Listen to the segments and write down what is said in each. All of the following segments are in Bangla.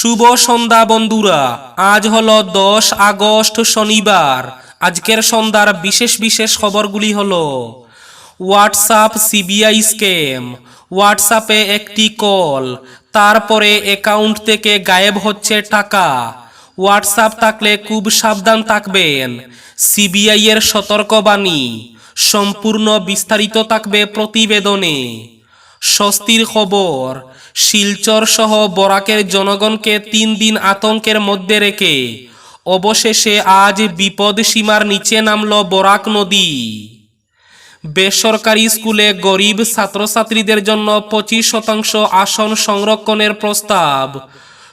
শুভ সন্ধ্যা বন্ধুরা। আজ হলো দশ আগস্ট শনিবার। আজকের সন্ধ্যার বিশেষ বিশেষ খবরগুলি হলো হোয়াটসঅ্যাপ সিবিআই স্ক্যাম হোয়াটসঅ্যাপে একটি কল তারপরে অ্যাকাউন্ট থেকে গায়েব হচ্ছে টাকা। হোয়াটসঅ্যাপ থাকলে খুব সাবধান থাকবেন। সিবিআই এর সতর্কবাণী, সম্পূর্ণ বিস্তারিত থাকবে প্রতিবেদনে। স্বস্তির খবর। শিলচর সহ বরাকের জনগণকে তিন দিন আতঙ্কের মধ্যে রেখে অবশেষে আজ বিপদ সীমার নিচে নামল বরাক নদী। বেসরকারি স্কুলে গরিব ছাত্রছাত্রীদের জন্য পঁচিশ শতাংশ আসন সংরক্ষণের প্রস্তাব।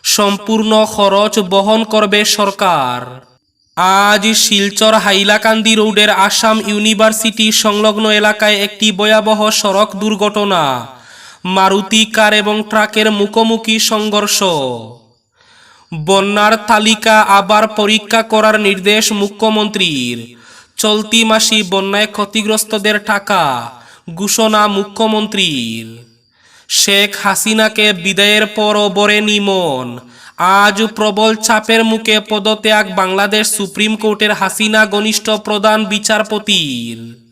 সম্পূর্ণ খরচ বহন করবে সরকার। আজ শিলচর হাইলাকান্দি রোডের আসাম ইউনিভার্সিটি সংলগ্ন এলাকায় একটি ভয়াবহ সড়ক দুর্ঘটনা। মারুতি কার এবং ট্রাকের মুখোমুখি সংঘর্ষ। বন্যার তালিকা আবার পরীক্ষা করার নির্দেশ মুখ্যমন্ত্রীর। চলতি মাসি বন্যায় ক্ষতিগ্রস্তদের টাকা ঘোষণা মুখ্যমন্ত্রীর। শেখ হাসিনাকে বিদায়ের পর বরেনি মন আজ প্রবল চাপের মুখে পদত্যাগ বাংলাদেশ সুপ্রিম কোর্টের হাসিনা ঘনিষ্ঠ প্রধান বিচারপতির।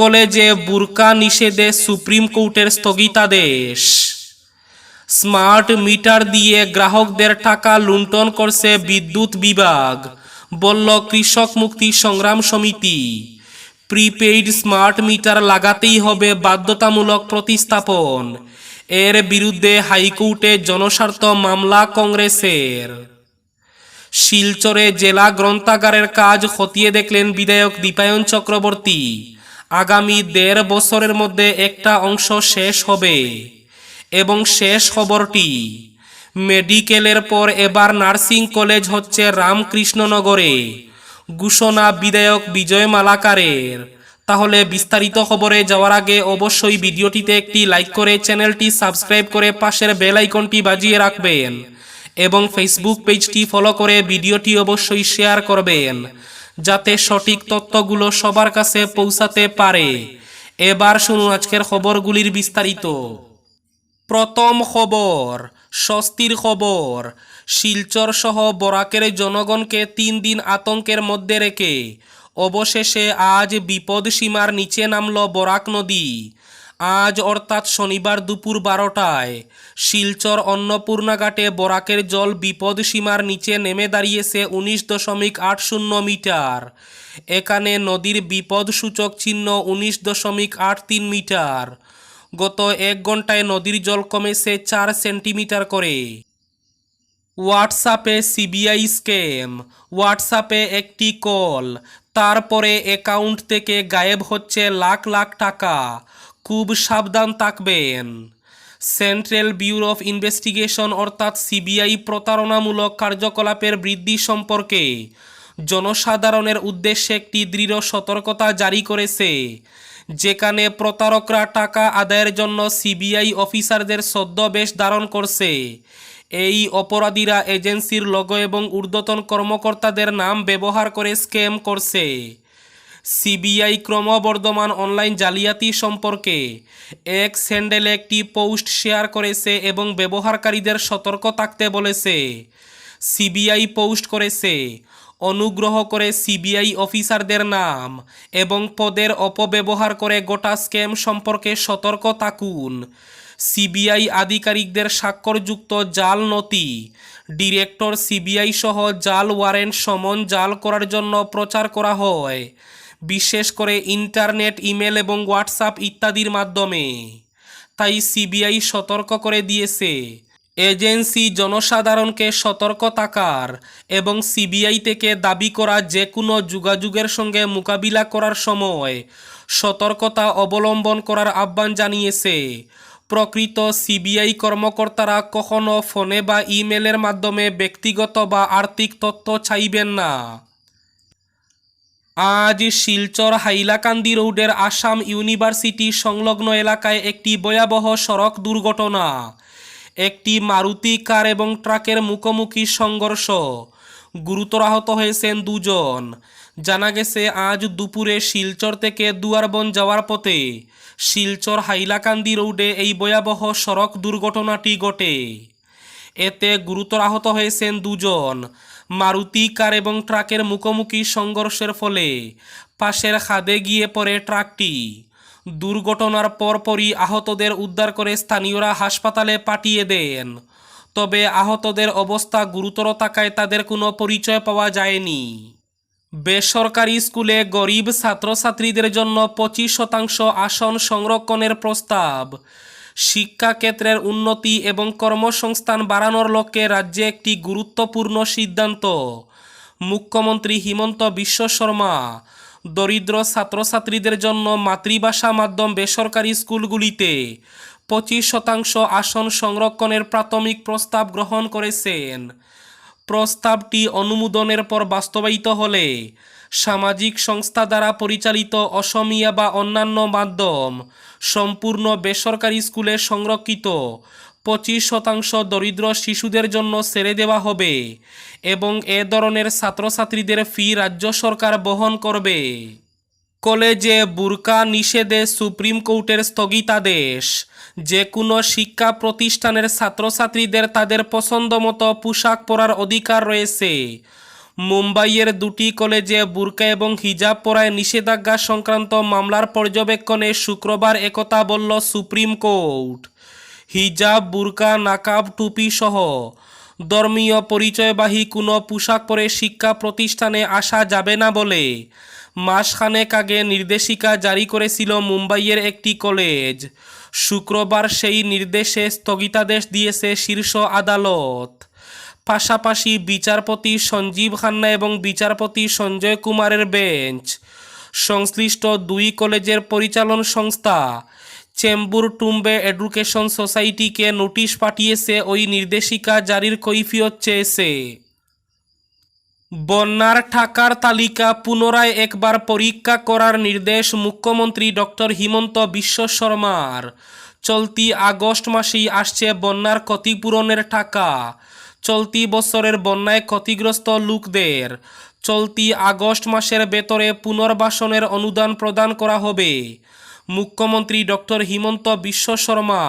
কলেজে বুরকা নিষেধে সুপ্রিম কোর্টের স্থগিতাদেশ। স্মার্ট মিটার দিয়ে গ্রাহকদের টাকা লুণ্ঠন করছে বিদ্যুৎ বিভাগ, বলল কৃষক মুক্তি সংগ্রাম সমিতি। প্রিপেইড স্মার্ট মিটার লাগাতেই হবে বাধ্যতামূলক প্রতিস্থাপন। এর বিরুদ্ধে হাইকোর্টে জনস্বার্থ মামলা কংগ্রেসের। শিলচরে জেলা গ্রন্থাগারের কাজ খতিয়ে দেখলেন বিধায়ক দীপায়ন চক্রবর্তী। আগামী দেড় বছরের মধ্যে একটা অংশ শেষ হবে। এবং শেষ খবরটি, মেডিকেলের পর এবার নার্সিং কলেজ হচ্ছে রামকৃষ্ণনগরে। ঘোষণা বিধায়ক বিজয় মালাকারের। তাহলে বিস্তারিত খবরে যাওয়ার আগে অবশ্যই ভিডিওটিতে একটি লাইক করে চ্যানেলটি সাবস্ক্রাইব করে পাশের বেল আইকনটি বাজিয়ে রাখবেন। এবং ফেসবুক পেজটি ফলো করে ভিডিওটি অবশ্যই শেয়ার করবেন। যাতে সঠিক তত্ত্বগুলো সবার কাছে পৌঁছাতে পারে। এবার শুনুন আজকের খবরগুলির বিস্তারিত। প্রথম খবর, স্বস্তির খবর। শিলচর সহ বরাকের জনগণকে তিন দিন আতঙ্কের মধ্যে রেখে অবশেষে আজ বিপদ সীমার নিচে নামল বরাক নদী। আজ অর্থাৎ শনিবার দুপুর বারোটায় শিলচর অন্নপূর্ণা ঘাটে বরাকের জল বিপদ সীমার নিচে নেমে দাঁড়িয়েছে উনিশ দশমিক আট শূন্য মিটার। এখানে নদীর বিপদ সূচক চিহ্ন উনিশ দশমিক আট তিন মিটার। গত এক ঘন্টায় নদীর জল কমেছে চার সেন্টিমিটার করে। হোয়াটসঅ্যাপে সিবিআই স্ক্যাম, হোয়াটসঅ্যাপে একটি কল, তারপরে অ্যাকাউন্ট থেকে গায়েব হচ্ছে লাখ লাখ টাকা। খুব সাবধান থাকবেন। সেন্ট্রাল ব্যুরো অফ ইনভেস্টিগেশন অর্থাৎ সিবিআই প্রতারণামূলক কার্যকলাপের বৃদ্ধি সম্পর্কে জনসাধারণের উদ্দেশ্যে একটি দৃঢ় সতর্কতা জারি করেছে, যেখানে প্রতারকরা টাকা আদায়ের জন্য সিবিআই অফিসারদের ছদ্মবেশ ধারণ করছে। এই অপরাধীরা এজেন্সির লোগো এবং ঊর্ধ্বতন কর্মকর্তাদের নাম ব্যবহার করে স্ক্যাম করছে। সিবিআই ক্রমবর্ধমান অনলাইন জালিয়াতি সম্পর্কে। এক স্যান্ডেল একটি পোস্ট শেয়ার করেছে এবং ব্যবহারকারীদের সতর্ক থাকতে বলেছে। সিবিআই পোস্ট করেছে, অনুগ্রহ করে সিবিআই অফিসারদের নাম এবং পদের অপব্যবহার করে গোটা স্ক্যাম সম্পর্কে সতর্ক থাকুন। সিবিআই আধিকারিকদের স্বাক্ষরযুক্ত জাল নথি, ডিরেক্টর সিবিআই সহ জাল ওয়ারেন্ট সমন জাল করার জন্য প্রচার করা হয়। বিশেষ করে ইন্টারনেট, ইমেল এবং হোয়াটসঅ্যাপ ইত্যাদির মাধ্যমে। তাই সিবিআই সতর্ক করে দিয়েছে। এজেন্সি জনসাধারণকে সতর্ক থাকার এবং সিবিআই থেকে দাবি করা যে কোনো যোগাযোগের সঙ্গে মোকাবিলা করার সময় সতর্কতা অবলম্বন করার আহ্বান জানিয়েছে। প্রকৃত সিবিআই কর্মকর্তারা কখনো ফোনে বা ইমেলের মাধ্যমে ব্যক্তিগত বা আর্থিক তথ্য চাইবেন না। আজ শিলচর হাইলাকান্দি রোডের আসাম ইউনিভার্সিটি সংলগ্ন এলাকায় একটি ভয়াবহ সড়ক দুর্ঘটনা। একটি মারুতি কার এবং ট্রাকের মুখোমুখি সংঘর্ষ। গুরুতর আহত হয়েছেন দুজন। জানা গেছে, আজ দুপুরে শিলচর থেকে দুয়ারবন যাওয়ার পথে শিলচর হাইলাকান্দি রোডে এই ভয়াবহ সড়ক দুর্ঘটনাটি ঘটে। এতে গুরুতর আহত হয়েছেন দুজন। মারুতি কার এবং ট্রাকের মুখোমুখি সংঘর্ষের ফলে পাশের খাদে গিয়ে পড়ে ট্রাকটি। দুর্ঘটনার পরপরই আহতদের উদ্ধার করে স্থানীয়রা হাসপাতালে পাঠিয়ে দেন। তবে আহতদের অবস্থা গুরুতর থাকায় তাদের কোনো পরিচয় পাওয়া যায়নি। বেসরকারি স্কুলে গরিব ছাত্রছাত্রীদের জন্য পঁচিশ শতাংশ আসন সংরক্ষণের প্রস্তাব শিক্ষাক্ষেত্রের উন্নতি এবং কর্মসংস্থান বাড়ানোর লক্ষ্যে রাজ্যে একটি গুরুত্বপূর্ণ সিদ্ধান্ত। মুখ্যমন্ত্রী হিমন্ত বিশ্ব শর্মা, দরিদ্র ছাত্রছাত্রীদের জন্য মাতৃভাষা মাধ্যম বেসরকারি স্কুলগুলিতে পঁচিশ শতাংশ আসন সংরক্ষণের প্রাথমিক প্রস্তাব গ্রহণ করেছেন। প্রস্তাবটি অনুমোদনের পর বাস্তবায়িত হলে সামাজিক সংস্থা দ্বারা পরিচালিত অসমিয়া বা অন্যান্য মাধ্যম সম্পূর্ণ বেসরকারি স্কুলে সংরক্ষিত। পঁচিশ শতাংশ দরিদ্র শিশুদের জন্য ছেড়ে দেওয়া হবে এবং এ ধরনের ছাত্রছাত্রীদের ফি রাজ্য সরকার বহন করবে। কলেজে বুরকা নিষেধে সুপ্রিম কোর্টের স্থগিতাদেশ। যে কোনো শিক্ষা প্রতিষ্ঠানের ছাত্রছাত্রীদের তাদের পছন্দ মতো পোশাক পরার অধিকার রয়েছে। মুম্বাইয়ের দুটি কলেজে বুরকা এবং হিজাব পরায় নিষেধাজ্ঞা সংক্রান্ত মামলার পর্যবেক্ষণে শুক্রবার একথা বলল সুপ্রিম কোর্ট। হিজাব, বুরকা, নাকাব, টুপি সহ ধর্মীয় পরিচয়বাহী কোনো পোশাক পরে শিক্ষা প্রতিষ্ঠানে আসা যাবে না বলে মাসখানেক আগে নির্দেশিকা জারি করেছিল মুম্বাইয়ের একটি কলেজ। শুক্রবার সেই নির্দেশে স্থগিতাদেশ দিয়েছে শীর্ষ আদালত। পাশাপাশি বিচারপতি সঞ্জীব খান্না এবং বিচারপতি সঞ্জয় কুমারের বেঞ্চ। সংশ্লিষ্ট দুই কলেজের পরিচালন সংস্থা, চেম্বুর টুম্বে এডুকেশন সোসাইটিকে নোটিশ পাঠিয়েছে ওই নির্দেশিকা জারির কৈফিয়ত চেয়েছে। বন্যার ঠাকার তালিকা পুনরায় একবার পরীক্ষা করার নির্দেশ মুখ্যমন্ত্রী ডক্টর হিমন্ত বিশ্ব শর্মার। চলতি আগস্ট মাসেই আসছে বন্যার ক্ষতিপূরণের টাকা চলতি বছরের বন্যায় ক্ষতিগ্রস্ত লোকদের। চলতি আগস্ট মাসের ভেতরে পুনর্বাসনের অনুদান প্রদান করা হবে। মুখ্যমন্ত্রী ডক্টর হিমন্ত বিশ্ব শর্মা,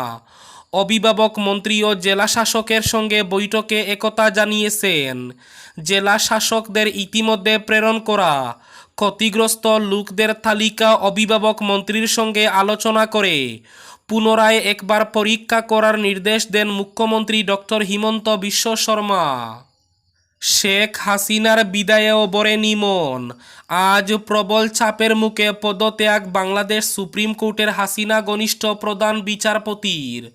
অভিভাবক মন্ত্রী ও জেলা শাসকের সঙ্গে বৈঠকে একতা জানিয়েছেন। জেলা শাসকদের ইতিমধ্যে প্রেরণ করা ক্ষতিগ্রস্ত লোকদের তালিকা অভিভাবক মন্ত্রীর সঙ্গে আলোচনা করে পুনরায় একবার পরীক্ষা করার নির্দেশ দেন মুখ্যমন্ত্রী ডক্টর হিমন্ত বিশ্ব শর্মা। শেখ হাসিনার বিদায়েও বরেনি নিমন। আজ প্রবল চাপের মুখে পদত্যাগ বাংলাদেশ সুপ্রিম কোর্টের হাসিনা ঘনিষ্ঠ প্রধান বিচারপতির।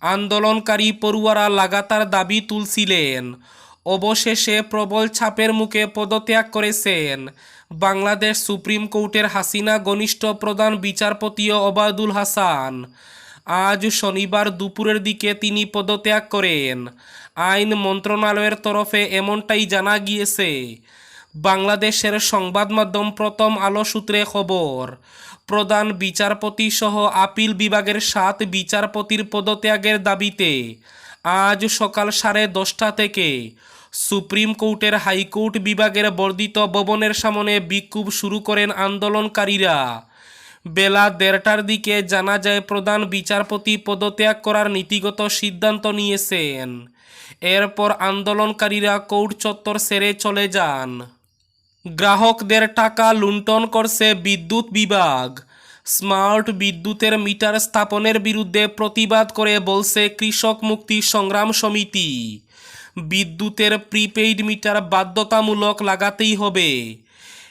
আন্দোলনকারী পড়ুয়ারা লাগাতার দাবি তুলছিলেন। অবশেষে প্রবল ছাপের মুখে পদত্যাগ করেছেন। বাংলাদেশ সুপ্রিম কোর্টের হাসিনা ঘনিষ্ঠ প্রধান বিচারপতি ওবায়দুল হাসান। আজ শনিবার দুপুরের দিকে তিনি পদত্যাগ করেন। আইন মন্ত্রণালয়ের তরফে এমনটাই জানা গিয়েছে। বাংলাদেশের সংবাদ মাধ্যম প্রথম আলো সূত্রে খবর, প্রধান বিচারপতি সহ আপিল বিভাগের সাত বিচারপতির পদত্যাগের দাবিতে আজ সকাল সাড়ে দশটা থেকে সুপ্রিম কোর্টের হাইকোর্ট বিভাগের বর্ধিত ভবনের সামনে বিক্ষোভ শুরু করেন আন্দোলনকারীরা। বেলা দেড়টার দিকে জানা যায়, প্রধান বিচারপতি পদত্যাগ করার নীতিগত সিদ্ধান্ত নিয়েছেন। এরপর আন্দোলনকারীরা কোর্ট চত্বর সেরে চলে যান। গ্রাহকদের টাকা লুণ্ঠন করছে বিদ্যুৎ বিভাগ। স্মার্ট বিদ্যুতের মিটার স্থাপনের বিরুদ্ধে প্রতিবাদ করে বলছে কৃষক মুক্তি সংগ্রাম সমিতি। বিদ্যুতের প্রিপেইড মিটার বাধ্যতামূলক লাগাতেই হবে।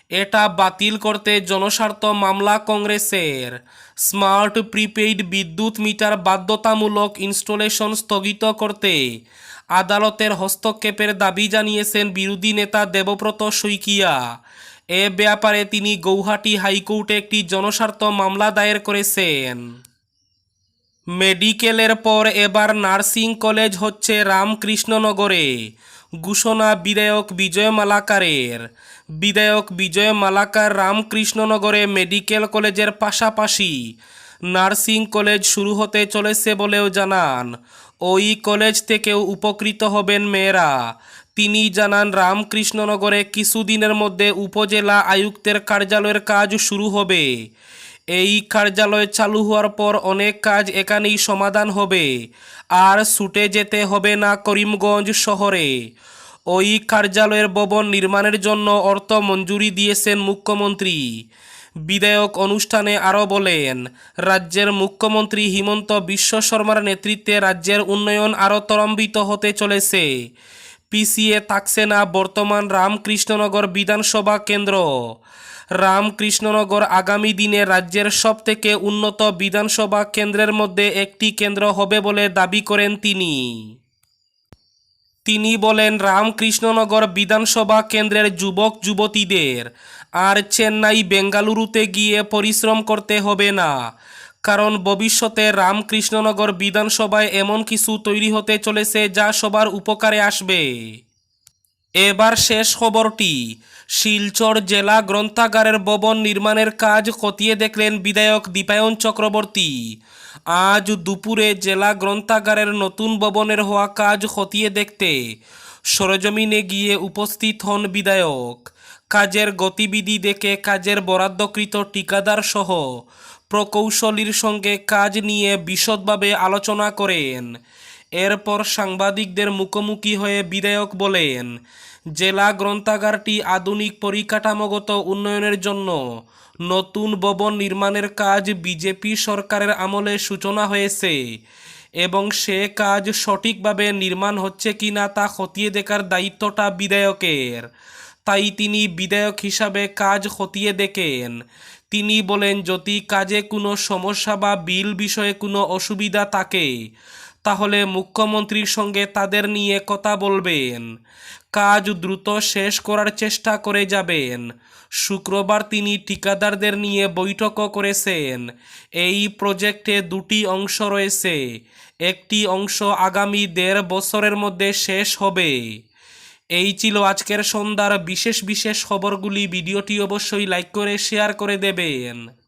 এটা বাতিল করতে জনস্বার্থ মামলা কংগ্রেসের। স্মার্ট প্রিপেইড বিদ্যুৎ মিটার বাধ্যতামূলক ইনস্টলেশন স্থগিত করতে আদালতের হস্তক্ষেপের দাবি জানিয়েছেন বিরোধী নেতা দেবব্রত শইকিয়া। এ ব্যাপারে তিনি গৌহাটি হাইকোর্টে একটি জনস্বার্থ মামলা দায়ের করেছেন। মেডিকেলের পর এবার নার্সিং কলেজ হচ্ছে রামকৃষ্ণনগরে। ঘোষণা বিধায়ক বিজয় মালাকারের। বিধায়ক বিজয় মালাকার রামকৃষ্ণনগরে মেডিকেল কলেজের পাশাপাশি নার্সিং কলেজ শুরু হতে চলেছে বলেও জানান। ওই কলেজ থেকেও উপকৃত হবেন মেয়েরা। তিনি জানান, রামকৃষ্ণনগরে কিছুদিনের মধ্যে উপজেলা আয়ুক্তের কার্যালয়ের কাজ শুরু হবে। এই কার্যালয় চালু হওয়ার পর অনেক কাজ এখানেই সমাধান হবে। আর ছুটে যেতে হবে না করিমগঞ্জ শহরে। ওই কার্যালয়ের ভবন নির্মাণের জন্য অর্থ মঞ্জুরি দিয়েছেন মুখ্যমন্ত্রী। বিধায়ক অনুষ্ঠানে আরও বলেন, রাজ্যের মুখ্যমন্ত্রী হিমন্ত বিশ্ব শর্মার নেতৃত্বে রাজ্যের উন্নয়ন আরও ত্বরান্বিত হতে চলেছে। পিসিএ থাকছে না বর্তমান রামকৃষ্ণনগর বিধানসভা কেন্দ্র। রামকৃষ্ণনগর আগামী দিনে রাজ্যের সবথেকে উন্নত বিধানসভা কেন্দ্রের মধ্যে একটি কেন্দ্র হবে বলে দাবি করেন তিনি। তিনি বলেন, রামকৃষ্ণনগর বিধানসভা কেন্দ্রের যুবক, যুবতীদের আর চেন্নাই, বেঙ্গালুরুতে গিয়ে পরিশ্রম করতে হবে না। কারণ ভবিষ্যতে রামকৃষ্ণনগর বিধানসভায় এমন কিছু তৈরি হতে চলেছে যা সবার উপকারে আসবে। এবার শেষ খবরটি। শিলচর জেলা গ্রন্থাগারের ভবন নির্মাণের কাজ খতিয়ে দেখলেন বিধায়ক দীপায়ন চক্রবর্তী। আজ দুপুরে জেলা গ্রন্থাগারের নতুন ভবনের হওয়া কাজ খতিয়ে দেখতে সরজমিনে গিয়ে উপস্থিত হন বিধায়ক। কাজের গতিবিধি দেখে কাজের বরাদ্দকৃত ঠিকাদার সহ প্রকৌশলীর সঙ্গে কাজ নিয়ে বিশদভাবে আলোচনা করেন। এরপর সাংবাদিকদের মুখোমুখি হয়ে বিধায়ক বলেন জেলা গ্রন্থাগারটি আধুনিক পরিকাঠামোগত উন্নয়নের জন্য নতুন ভবন নির্মাণের কাজ বিজেপি সরকারের আমলে সূচনা হয়েছে এবং সে কাজ সঠিকভাবে নির্মাণ হচ্ছে কিনা তা খতিয়ে দেখার দায়িত্বটা বিধায়কের। তাই তিনি বিধায়ক হিসাবে কাজ খতিয়ে দেখেন। তিনি বলেন, যদি কাজে কোনো সমস্যা বা বিল বিষয়ে কোনো অসুবিধা থাকে, তাহলে মুখ্যমন্ত্রীর সঙ্গে তাদের নিয়ে কথা বলবেন। কাজ দ্রুত শেষ করার চেষ্টা করে যাবেন। শুক্রবার তিনি ঠিকাদারদের নিয়ে বৈঠকও করেছেন। এই প্রজেক্টে দুটি অংশ রয়েছে। একটি অংশ আগামী দেড় বছরের মধ্যে শেষ হবে। এই ছিল আজকের সন্ধ্যার বিশেষ বিশেষ খবরগুলি। ভিডিওটি অবশ্যই লাইক করে, শেয়ার করে দেবেন।